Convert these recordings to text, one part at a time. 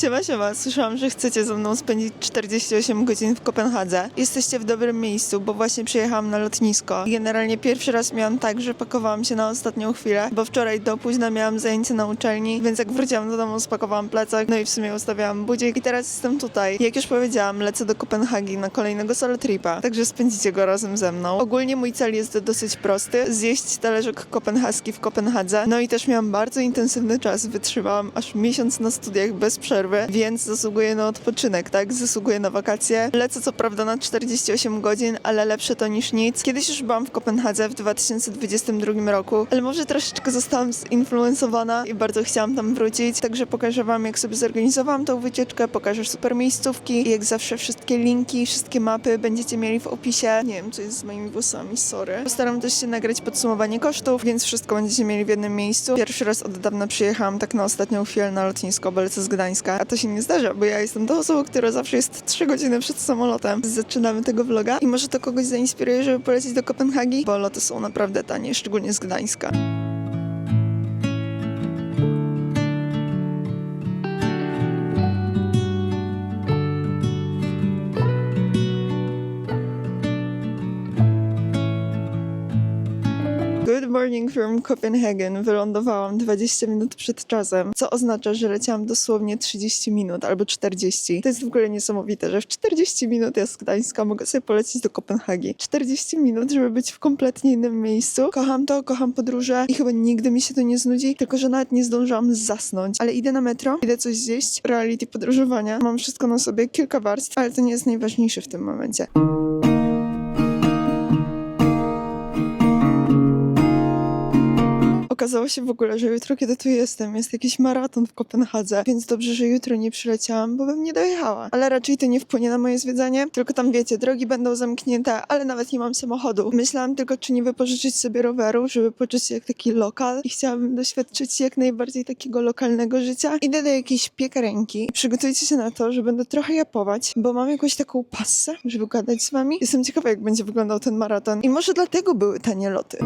Siema, siema. Słyszałam, że chcecie ze mną spędzić 48 godzin w Kopenhadze. Jesteście w dobrym miejscu, bo właśnie przyjechałam na lotnisko. Generalnie pierwszy raz miałam tak, że pakowałam się na ostatnią chwilę, bo wczoraj do późna miałam zajęcie na uczelni, więc jak wróciłam do domu, spakowałam plecak, no i w sumie ustawiałam budzik i teraz jestem tutaj. Jak już powiedziałam, lecę do Kopenhagi na kolejnego solo tripa, także spędzicie go razem ze mną. Ogólnie mój cel jest dosyć prosty, zjeść talerzyk kopenhaski w Kopenhadze. No i też miałam bardzo intensywny czas, wytrzymałam aż miesiąc na studiach bez przerwy, więc zasługuję na odpoczynek, tak? Zasługuję na wakacje. Lecę co prawda na 48 godzin, ale lepsze to niż nic. Kiedyś już byłam w Kopenhadze w 2022 roku, ale może troszeczkę zostałam zinfluencowana i bardzo chciałam tam wrócić, także pokażę wam jak sobie zorganizowałam tą wycieczkę, pokażę super miejscówki i jak zawsze wszystkie linki, wszystkie mapy będziecie mieli w opisie. Nie wiem, co jest z moimi włosami, sorry. Postaram też się nagrać podsumowanie kosztów, więc wszystko będziecie mieli w jednym miejscu. Pierwszy raz od dawna przyjechałam tak na ostatnią chwilę na lotnisko, bo lecę z Gdańska, a to się nie zdarza, bo ja jestem tą osobą, która zawsze jest 3 godziny przed samolotem. Zaczynamy tego vloga i może to kogoś zainspiruje, żeby polecieć do Kopenhagi, bo loty są naprawdę tanie, szczególnie z Gdańska. Morning from Copenhagen. Wylądowałam 20 minut przed czasem, co oznacza, że leciałam dosłownie 30 minut albo 40. To jest w ogóle niesamowite, że w 40 minut ja z Gdańska mogę sobie polecieć do Kopenhagi. 40 minut, żeby być w kompletnie innym miejscu. Kocham to, kocham podróże i chyba nigdy mi się to nie znudzi, tylko że nawet nie zdążyłam zasnąć. Ale idę na metro, idę coś zjeść, reality podróżowania. Mam wszystko na sobie, kilka warstw, ale to nie jest najważniejsze w tym momencie. Okazało się w ogóle, że jutro, kiedy tu jestem, jest jakiś maraton w Kopenhadze, więc dobrze, że jutro nie przyleciałam, bo bym nie dojechała. Ale raczej to nie wpłynie na moje zwiedzanie, tylko tam wiecie, drogi będą zamknięte, ale nawet nie mam samochodu. Myślałam tylko, czy nie wypożyczyć sobie roweru, żeby poczuć się jak taki lokal i chciałabym doświadczyć jak najbardziej takiego lokalnego życia. Idę do jakiejś piekarenki i przygotujcie się na to, że będę trochę japować, bo mam jakąś taką passę, żeby gadać z wami. Jestem ciekawa, jak będzie wyglądał ten maraton i może dlatego były tanie loty.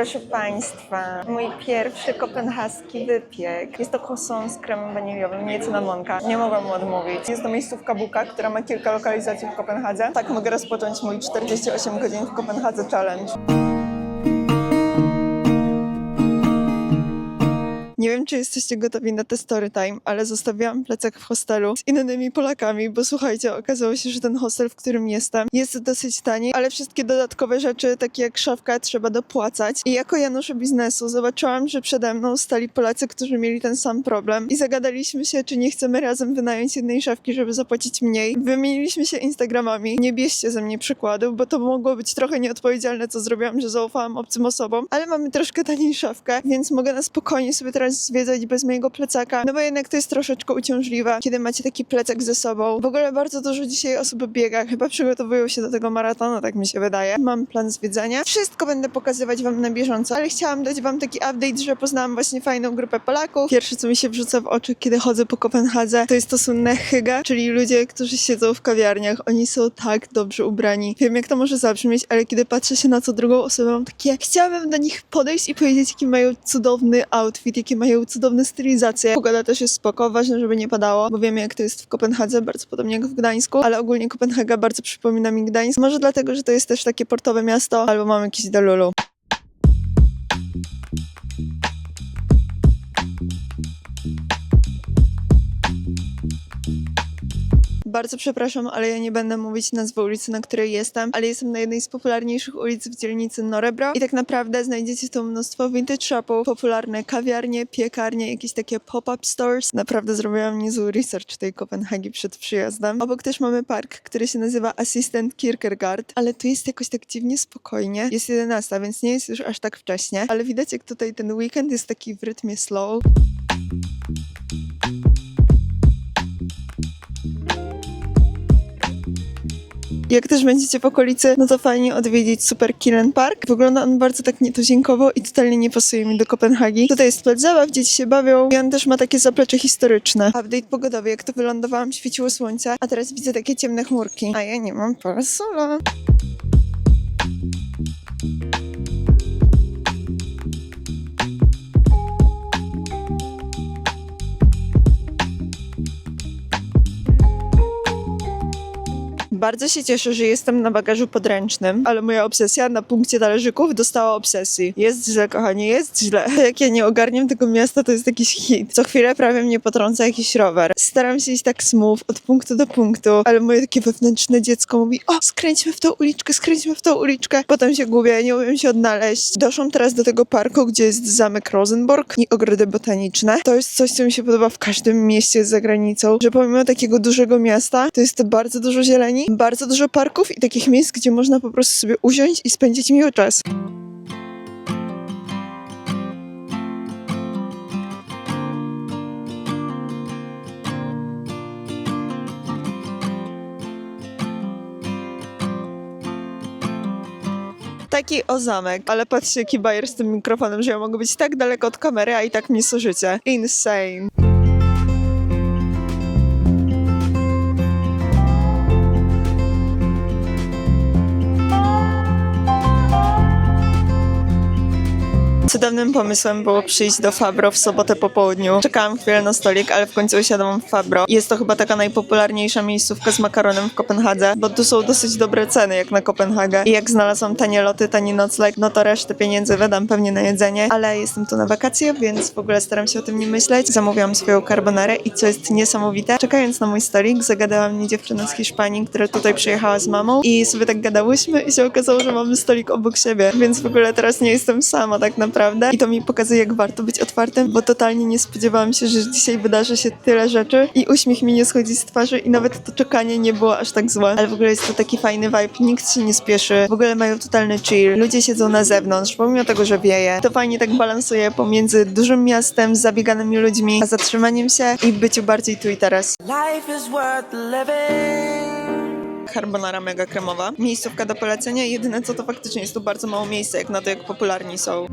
Proszę Państwa, mój pierwszy kopenhaski wypiek. Jest to croissant z kremem waniliowym, nie cynamonka. Nie mogłam mu odmówić. Jest to miejscówka Buka, która ma kilka lokalizacji w Kopenhadze. Tak mogę rozpocząć mój 48 godzin w Kopenhadze challenge. Nie wiem, czy jesteście gotowi na te story time, ale zostawiłam plecak w hostelu z innymi Polakami, bo słuchajcie, okazało się, że ten hostel, w którym jestem, jest dosyć tani, ale wszystkie dodatkowe rzeczy, takie jak szafka, trzeba dopłacać. I jako Janusze biznesu zobaczyłam, że przede mną stali Polacy, którzy mieli ten sam problem i zagadaliśmy się, czy nie chcemy razem wynająć jednej szafki, żeby zapłacić mniej. Wymieniliśmy się Instagramami. Nie bierzcie ze mnie przykładów, bo to mogło być trochę nieodpowiedzialne, co zrobiłam, że zaufałam obcym osobom, ale mamy troszkę taniej szafkę, więc mogę na spokojnie sobie teraz zwiedzać bez mojego plecaka, no bo jednak to jest troszeczkę uciążliwe, kiedy macie taki plecak ze sobą. W ogóle bardzo dużo dzisiaj osób biega, chyba przygotowują się do tego maratonu, tak mi się wydaje. Mam plan zwiedzania. Wszystko będę pokazywać wam na bieżąco, ale chciałam dać wam taki update, że poznałam właśnie fajną grupę Polaków. Pierwsze, co mi się wrzuca w oczy, kiedy chodzę po Kopenhadze, to jest to słynne hyga, czyli ludzie, którzy siedzą w kawiarniach. Oni są tak dobrze ubrani. Wiem, jak to może zabrzmieć, ale kiedy patrzę się na co drugą osobę, mam takie, chciałabym do nich podejść i powiedzieć, jaki mają cudowny outfit, jakie mają cudowne stylizacje. Pogoda też jest spoko, ważne, żeby nie padało, bo wiemy, jak to jest w Kopenhadze, bardzo podobnie jak w Gdańsku, ale ogólnie Kopenhaga bardzo przypomina mi Gdańsk. Może dlatego, że to jest też takie portowe miasto, albo mam jakiś delulu. Bardzo przepraszam, ale ja nie będę mówić nazwy ulicy, na której jestem, ale jestem na jednej z popularniejszych ulic w dzielnicy Norebro i tak naprawdę znajdziecie tu mnóstwo vintage shopów, popularne kawiarnie, piekarnie, jakieś takie pop-up stores. Naprawdę zrobiłam niezły research tej Kopenhagi przed przyjazdem. Obok też mamy park, który się nazywa Assistant Kierkegaard, ale tu jest jakoś tak dziwnie spokojnie. Jest 11, więc nie jest już aż tak wcześnie, ale widać jak tutaj ten weekend jest taki w rytmie slow. Jak też będziecie w okolicy, no to fajnie odwiedzić Super Kiren Park. Wygląda on bardzo tak nietuzinkowo i totalnie nie pasuje mi do Kopenhagi. Tutaj jest plac zabaw, dzieci się bawią i on też ma takie zaplecze historyczne. Update pogodowy, jak to wylądowałam, świeciło słońce, a teraz widzę takie ciemne chmurki. A ja nie mam parasola. Bardzo się cieszę, że jestem na bagażu podręcznym, ale moja obsesja na punkcie talerzyków dostała obsesji. Jest źle, kochanie, jest źle. Jak ja nie ogarniam tego miasta, to jest jakiś hit. Co chwilę prawie mnie potrąca jakiś rower. Staram się iść tak smooth od punktu do punktu, ale moje takie wewnętrzne dziecko mówi o, skręćmy w tą uliczkę, skręćmy w tą uliczkę. Potem się gubię, nie umiem się odnaleźć. Doszłam teraz do tego parku, gdzie jest zamek Rosenborg i ogrody botaniczne. To jest coś, co mi się podoba w każdym mieście za granicą, że pomimo takiego dużego miasta, to jest bardzo dużo zieleni, bardzo dużo parków i takich miejsc, gdzie można po prostu sobie usiąść i spędzić miły czas. Taki o zamek, ale patrzcie jaki bajer z tym mikrofonem, że ja mogę być tak daleko od kamery, a i tak mnie słyszycie. Insane. Cudownym pomysłem było przyjść do Fabro w sobotę po południu. Czekałam chwilę na stolik, ale w końcu usiadłam w Fabro. Jest to chyba taka najpopularniejsza miejscówka z makaronem w Kopenhadze, bo tu są dosyć dobre ceny jak na Kopenhagę. I jak znalazłam tanie loty, tani nocleg, no to resztę pieniędzy wydam pewnie na jedzenie, ale jestem tu na wakacje, więc w ogóle staram się o tym nie myśleć. Zamówiłam swoją carbonarę i co jest niesamowite, czekając na mój stolik, zagadała mnie dziewczyna z Hiszpanii, która tutaj przyjechała z mamą i sobie tak gadałyśmy i się okazało, że mamy stolik obok siebie, więc w ogóle teraz nie jestem sama tak naprawdę i to mi pokazuje, jak warto być otwartym, bo totalnie nie spodziewałam się, że dzisiaj wydarzy się tyle rzeczy i uśmiech mi nie schodzi z twarzy i nawet to czekanie nie było aż tak złe. Ale w ogóle jest to taki fajny vibe, nikt się nie spieszy, w ogóle mają totalny chill, ludzie siedzą na zewnątrz, pomimo tego, że wieje. To fajnie tak balansuje pomiędzy dużym miastem, zabieganymi ludźmi, a zatrzymaniem się i byciu bardziej tu i teraz. Life is worth living. Carbonara mega kremowa. Miejscówka do polecenia. Jedyne co to faktycznie jest tu bardzo mało miejsca, jak na to, jak popularni są.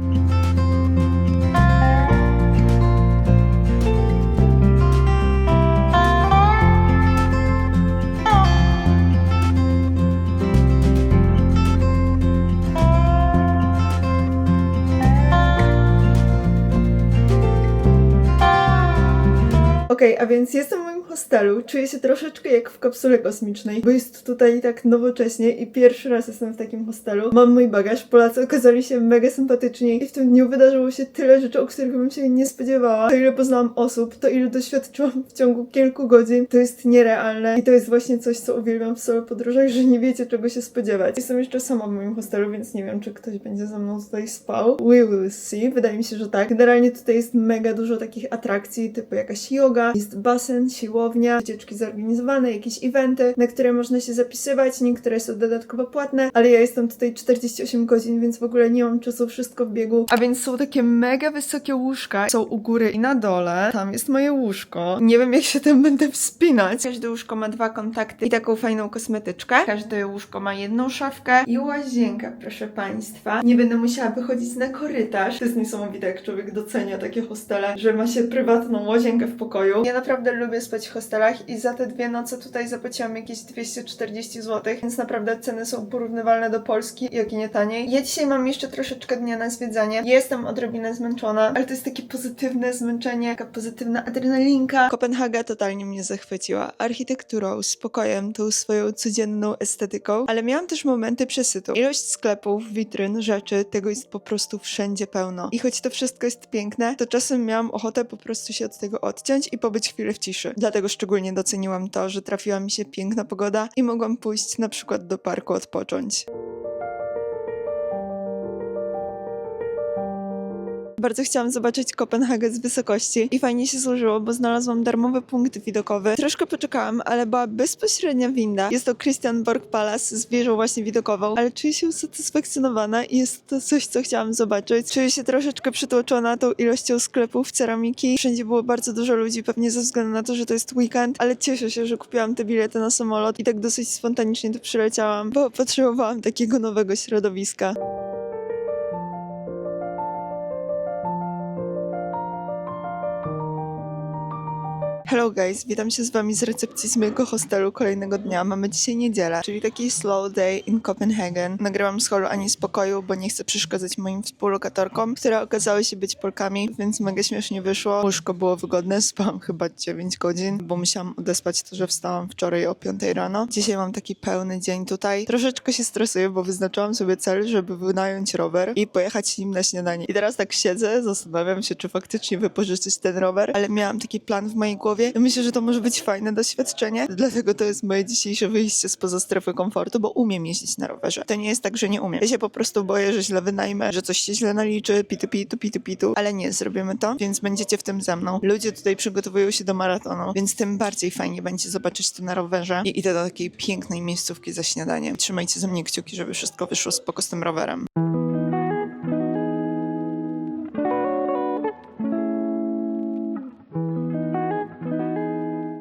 Okej, a więc jestem hostelu. Czuję się troszeczkę jak w kapsule kosmicznej, bo jest tutaj tak nowocześnie i pierwszy raz jestem w takim hostelu. Mam mój bagaż, Polacy okazali się mega sympatyczni i w tym dniu wydarzyło się tyle rzeczy, o których bym się nie spodziewała. To ile poznałam osób, to ile doświadczyłam w ciągu kilku godzin, to jest nierealne i to jest właśnie coś, co uwielbiam w solo podróżach, że nie wiecie czego się spodziewać. Jestem jeszcze sama w moim hostelu, więc nie wiem, czy ktoś będzie ze mną tutaj spał. We will see. Wydaje mi się, że tak. Generalnie tutaj jest mega dużo takich atrakcji, typu jakaś yoga, jest basen, siłownia, wycieczki zorganizowane, jakieś eventy, na które można się zapisywać, niektóre są dodatkowo płatne, ale ja jestem tutaj 48 godzin, więc w ogóle nie mam czasu wszystko w biegu. A więc są takie mega wysokie łóżka, są u góry i na dole. Tam jest moje łóżko. Nie wiem, jak się tam będę wspinać. Każde łóżko ma dwa kontakty i taką fajną kosmetyczkę. Każde łóżko ma jedną szafkę i łazienkę, proszę Państwa. Nie będę musiała wychodzić na korytarz. To jest niesamowite, jak człowiek docenia takie hostele, że ma się prywatną łazienkę w pokoju. Ja naprawdę lubię spać w hostelach i za te dwie noce tutaj zapłaciłam jakieś 240 zł, więc naprawdę ceny są porównywalne do Polski, jak i nie taniej. Ja dzisiaj mam jeszcze troszeczkę dnia na zwiedzanie. Jestem odrobinę zmęczona, ale to jest takie pozytywne zmęczenie, taka pozytywna adrenalinka. Kopenhaga totalnie mnie zachwyciła. Architekturą, spokojem, tą swoją codzienną estetyką, ale miałam też momenty przesytu. Ilość sklepów, witryn, rzeczy, tego jest po prostu wszędzie pełno. I choć to wszystko jest piękne, to czasem miałam ochotę po prostu się od tego odciąć i pobyć chwilę w ciszy. Dlatego szczególnie doceniłam to, że trafiła mi się piękna pogoda i mogłam pójść na przykład do parku odpocząć. Bardzo chciałam zobaczyć Kopenhagę z wysokości i fajnie się złożyło, bo znalazłam darmowy punkt widokowy. Troszkę poczekałam, ale była bezpośrednia winda. Jest to Christianborg Palace z wieżą właśnie widokową, ale czuję się usatysfakcjonowana i jest to coś, co chciałam zobaczyć. Czuję się troszeczkę przytłoczona tą ilością sklepów, ceramiki. Wszędzie było bardzo dużo ludzi, pewnie ze względu na to, że to jest weekend, ale cieszę się, że kupiłam te bilety na samolot i tak dosyć spontanicznie tu przyleciałam, bo potrzebowałam takiego nowego środowiska. Hello guys, witam się z wami z recepcji z mojego hostelu kolejnego dnia. Mamy dzisiaj niedzielę, czyli taki slow day in Copenhagen. Nagrywam z holu ani z pokoju, bo nie chcę przeszkadzać moim współlokatorkom, które okazały się być Polkami, więc mega śmiesznie wyszło. Łóżko było wygodne, spałam chyba 9 godzin, bo musiałam odespać to, że wstałam wczoraj o 5 rano. Dzisiaj mam taki pełny dzień tutaj. Troszeczkę się stresuję, bo wyznaczyłam sobie cel, żeby wynająć rower i pojechać nim na śniadanie. I teraz tak siedzę, zastanawiam się, czy faktycznie wypożyczyć ten rower, ale miałam taki plan w mojej głowie. I myślę, że to może być fajne doświadczenie, dlatego to jest moje dzisiejsze wyjście spoza strefy komfortu, bo umiem jeździć na rowerze. To nie jest tak, że nie umiem. Ja się po prostu boję, że źle wynajmę, że coś się źle naliczy, pitu pitu, pitu pitu, ale nie, zrobimy to, więc będziecie w tym ze mną. Ludzie tutaj przygotowują się do maratonu, więc tym bardziej fajnie będzie zobaczyć to na rowerze i idę do takiej pięknej miejscówki za śniadaniem. Trzymajcie ze mnie kciuki, żeby wszystko wyszło spoko z tym rowerem.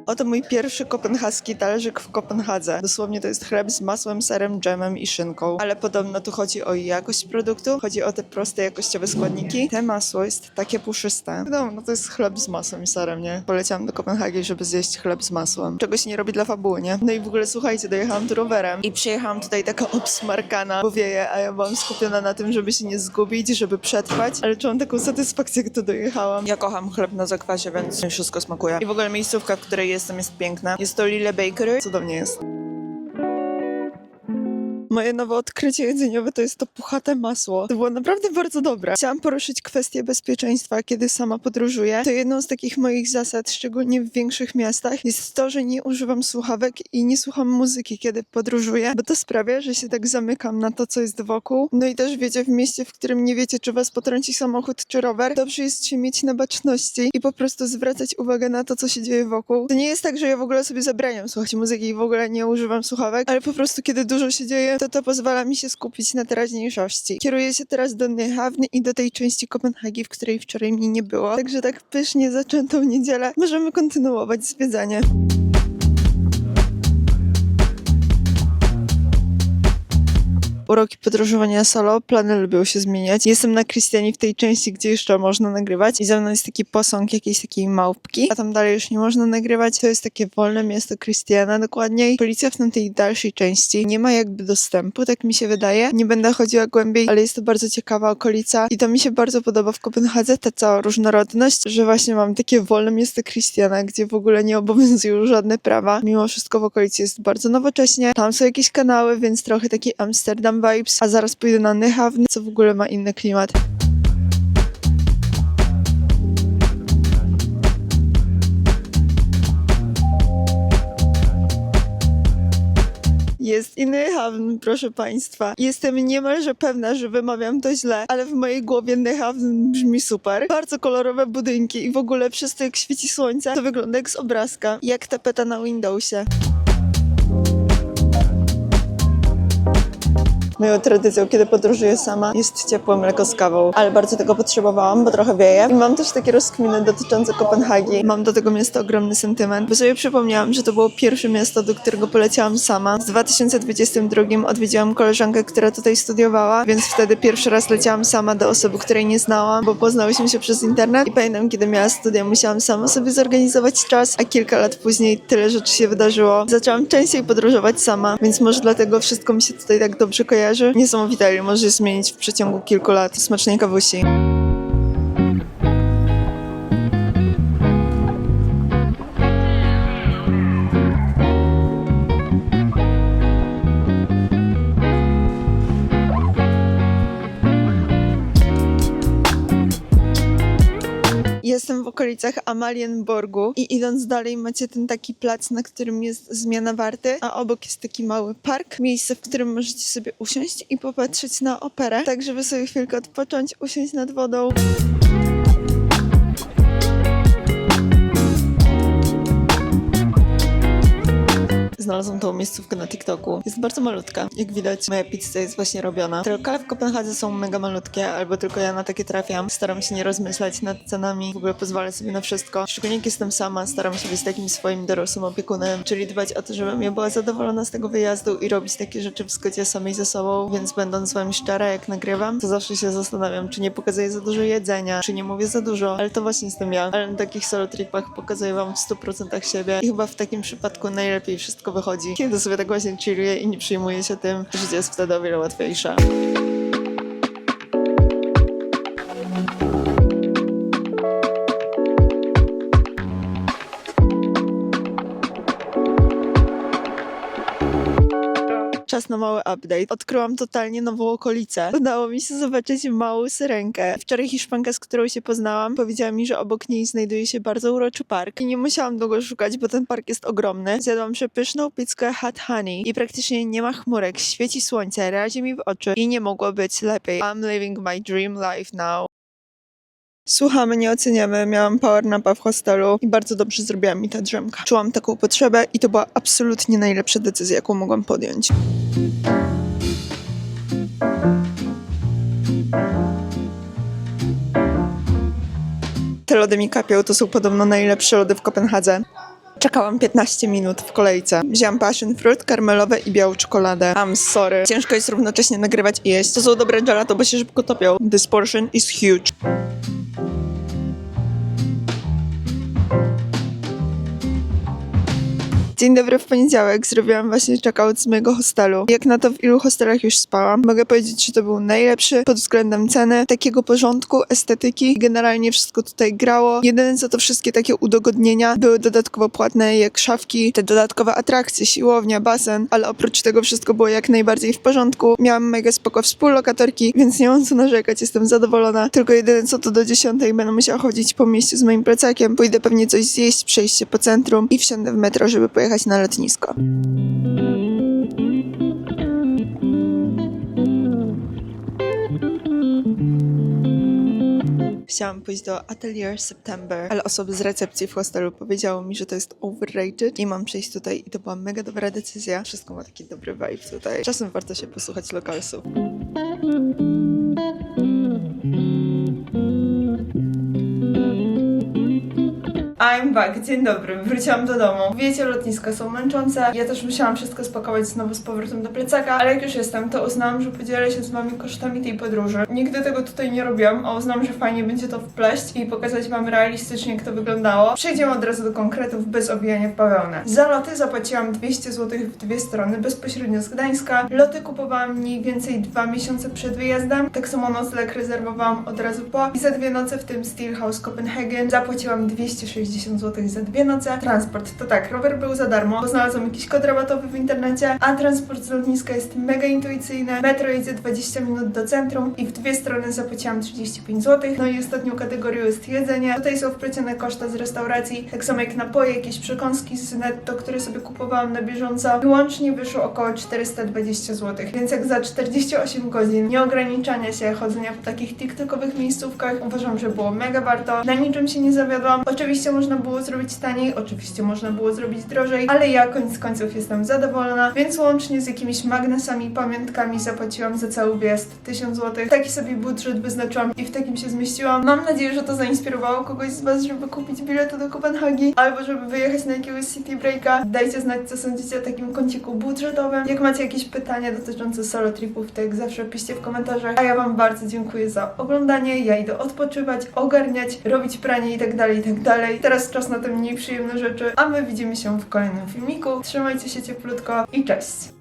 Oto mój pierwszy kopenhaski talerzyk w Kopenhadze. Dosłownie to jest chleb z masłem, serem, dżemem i szynką. Ale podobno tu chodzi o jakość produktu, chodzi o te proste, jakościowe składniki. Te masło jest takie puszyste. No, no to jest chleb z masłem i serem, nie? Poleciałam do Kopenhagi, żeby zjeść chleb z masłem. Czego się nie robi dla fabuły, nie? No i w ogóle słuchajcie, dojechałam tu rowerem i przyjechałam tutaj taka obsmarkana, bo wieje, a ja byłam skupiona na tym, żeby się nie zgubić, żeby przetrwać, ale czułam taką satysfakcję, jak dojechałam. Ja kocham chleb na zakwasie, więc mi wszystko smakuje. I w ogóle miejscówka, w której jestem, jest piękna. Jest to Lille Bakery. Cudownie jest. Moje nowe odkrycie jedzeniowe to jest to puchate masło. To było naprawdę bardzo dobre. Chciałam poruszyć kwestię bezpieczeństwa, kiedy sama podróżuję. To jedną z takich moich zasad, szczególnie w większych miastach, jest to, że nie używam słuchawek i nie słucham muzyki, kiedy podróżuję, bo to sprawia, że się tak zamykam na to, co jest wokół. No i też wiecie, w mieście, w którym nie wiecie, czy was potrąci samochód czy rower, dobrze jest się mieć na baczności i po prostu zwracać uwagę na to, co się dzieje wokół. To nie jest tak, że ja w ogóle sobie zabraniam słuchać muzyki i w ogóle nie używam słuchawek, ale po prostu kiedy dużo się dzieje, to to pozwala mi się skupić na teraźniejszości. Kieruję się teraz do Nyhavn i do tej części Kopenhagi, w której wczoraj mnie nie było. Także tak pysznie zaczętą niedzielę możemy kontynuować zwiedzanie. Uroki podróżowania solo, plany lubią się zmieniać. Jestem na Krystianie w tej części, gdzie jeszcze można nagrywać i za mną jest taki posąg jakiejś takiej małpki, a tam dalej już nie można nagrywać. To jest takie wolne miasto Krystiana dokładniej. Policja w tamtej dalszej części nie ma jakby dostępu, tak mi się wydaje. Nie będę chodziła głębiej, ale jest to bardzo ciekawa okolica i to mi się bardzo podoba w Kopenhadze, ta cała różnorodność, że właśnie mam takie wolne miasto Krystiana, gdzie w ogóle nie obowiązują żadne prawa. Mimo wszystko w okolicy jest bardzo nowocześnie. Tam są jakieś kanały, więc trochę taki Amsterdam vibes, a zaraz pójdę na Nyhavn, co w ogóle ma inny klimat. Jest i Nyhavn, proszę Państwa. Jestem niemalże pewna, że wymawiam to źle, ale w mojej głowie Nyhavn brzmi super. Bardzo kolorowe budynki i w ogóle przez to jak świeci słońce, to wygląda jak z obrazka, jak tapeta na Windowsie. Moją tradycją, kiedy podróżuję sama, jest ciepłe mleko z kawą, ale bardzo tego potrzebowałam, bo trochę wieje. I mam też takie rozkminy dotyczące Kopenhagi. Mam do tego miasta ogromny sentyment, bo sobie przypomniałam, że to było pierwsze miasto, do którego poleciałam sama. W 2022 odwiedziłam koleżankę, która tutaj studiowała, więc wtedy pierwszy raz leciałam sama do osoby, której nie znałam, bo poznałyśmy się przez internet. I pamiętam, kiedy miała studia, musiałam sama sobie zorganizować czas, a kilka lat później tyle rzeczy się wydarzyło. Zaczęłam częściej podróżować sama, więc może dlatego wszystko mi się tutaj tak dobrze kojarzy. Niesamowite, ile może zmienić w przeciągu kilku lat. Smacznej kawusi. Okolicach Amalienborgu i idąc dalej macie ten taki plac, na którym jest zmiana warty, a obok jest taki mały park, miejsce, w którym możecie sobie usiąść i popatrzeć na operę, tak żeby sobie chwilkę odpocząć, usiąść nad wodą. Znalazłam tą miejscówkę na TikToku. Jest bardzo malutka. Jak widać, moja pizza jest właśnie robiona. Te lokale w Kopenhadze są mega malutkie, albo tylko ja na takie trafiam. Staram się nie rozmyślać nad cenami, w ogóle pozwalę sobie na wszystko. Szczególnie jak jestem sama, staram się być takim swoim dorosłym opiekunem, czyli dbać o to, żebym ja była zadowolona z tego wyjazdu i robić takie rzeczy w zgodzie samej ze sobą, więc będąc z wami szczera, jak nagrywam, to zawsze się zastanawiam, czy nie pokazuję za dużo jedzenia, czy nie mówię za dużo, ale to właśnie jestem ja. Ale na takich solo tripach pokazuję wam w 100% siebie i chyba w takim przypadku najlepiej wszystko wychodzi, kiedy sobie tak właśnie chilluję i nie przejmuję się tym, życie jest wtedy o wiele łatwiejsze. Czas na mały update. Odkryłam totalnie nową okolicę. Udało mi się zobaczyć małą syrenkę. Wczoraj Hiszpanka, z którą się poznałam, powiedziała mi, że obok niej znajduje się bardzo uroczy park. I nie musiałam długo szukać, bo ten park jest ogromny. Zjadłam przepyszną pizzkę Hot Honey i praktycznie nie ma chmurek, świeci słońce, razi mi w oczy i nie mogło być lepiej. I'm living my dream life now. Słuchamy, nie oceniamy. Miałam power napa w hostelu i bardzo dobrze zrobiła mi ta drzemka. Czułam taką potrzebę i to była absolutnie najlepsza decyzja, jaką mogłam podjąć. Te lody mi kapią, to są podobno najlepsze lody w Kopenhadze. Czekałam 15 minut w kolejce. Wzięłam passion fruit, karmelowe i białą czekoladę. I'm sorry. Ciężko jest równocześnie nagrywać i jeść. To są dobre gelato, bo się szybko topią. This portion is huge. Dzień dobry w poniedziałek. Zrobiłam właśnie checkout z mojego hostelu. Jak na to, w ilu hostelach już spałam. Mogę powiedzieć, że to był najlepszy pod względem ceny, takiego porządku, estetyki. Generalnie wszystko tutaj grało. Jedyne co to wszystkie takie udogodnienia były dodatkowo płatne, jak szafki, te dodatkowe atrakcje, siłownia, basen, ale oprócz tego wszystko było jak najbardziej w porządku. Miałam mega spoko współlokatorki, więc nie mam co narzekać, jestem zadowolona. Tylko jedyne co to do 10 będę musiała chodzić po mieście z moim plecakiem. Pójdę pewnie coś zjeść, przejść się po centrum i wsiądę w metro, żeby pojechać na lotnisko. Chciałam pójść do Atelier September, ale osoby z recepcji w hostelu powiedziało mi, że to jest overrated i mam przyjść tutaj i to była mega dobra decyzja. Wszystko ma taki dobry vibe tutaj. Czasem warto się posłuchać lokalsów. I'm back, dzień dobry, wróciłam do domu. Wiecie, lotniska są męczące. Ja też musiałam wszystko spakować znowu z powrotem do plecaka, ale jak już jestem, to uznałam, że podzielę się z wami kosztami tej podróży. Nigdy tego tutaj nie robiłam, a uznałam, że fajnie będzie to wpleść i pokazać wam realistycznie, jak to wyglądało. Przejdziemy od razu do konkretów, bez owijania w bawełnę. Za loty zapłaciłam 200 zł w dwie strony, bezpośrednio z Gdańska. Loty kupowałam mniej więcej dwa miesiące przed wyjazdem. Tak samo nocleg rezerwowałam od razu po. I za dwie noce w tym Steelhouse Copenhagen zapłaciłam 260 zł za dwie noce. Transport to tak, rower był za darmo, bo znalazłam jakiś kod rabatowy w internecie, a transport z lotniska jest mega intuicyjny. Metro jedzie 20 minut do centrum i w dwie strony zapłaciłam 35 zł. No i ostatnią kategorią jest jedzenie. Tutaj są wplecione koszta z restauracji, tak samo jak napoje, jakieś przekąski z netto, które sobie kupowałam na bieżąco. I łącznie wyszło około 420 zł. Więc jak za 48 godzin nieograniczania się chodzenia po takich tiktokowych miejscówkach, uważam, że było mega warto. Na niczym się nie zawiodłam. Oczywiście można było zrobić taniej, oczywiście można było zrobić drożej, ale ja koniec końców jestem zadowolona, więc łącznie z jakimiś magnesami, pamiątkami zapłaciłam za cały wyjazd 1000 zł. Taki sobie budżet wyznaczyłam i w takim się zmieściłam. Mam nadzieję, że to zainspirowało kogoś z Was, żeby kupić bilety do Kopenhagi albo żeby wyjechać na jakiegoś city breaka. Dajcie znać, co sądzicie o takim kąciku budżetowym. Jak macie jakieś pytania dotyczące solo tripów, to jak zawsze piszcie w komentarzach. A ja Wam bardzo dziękuję za oglądanie. Ja idę odpoczywać, ogarniać, robić pranie i tak dalej, i tak dalej. Teraz czas na te mniej przyjemne rzeczy, a my widzimy się w kolejnym filmiku. Trzymajcie się cieplutko i cześć!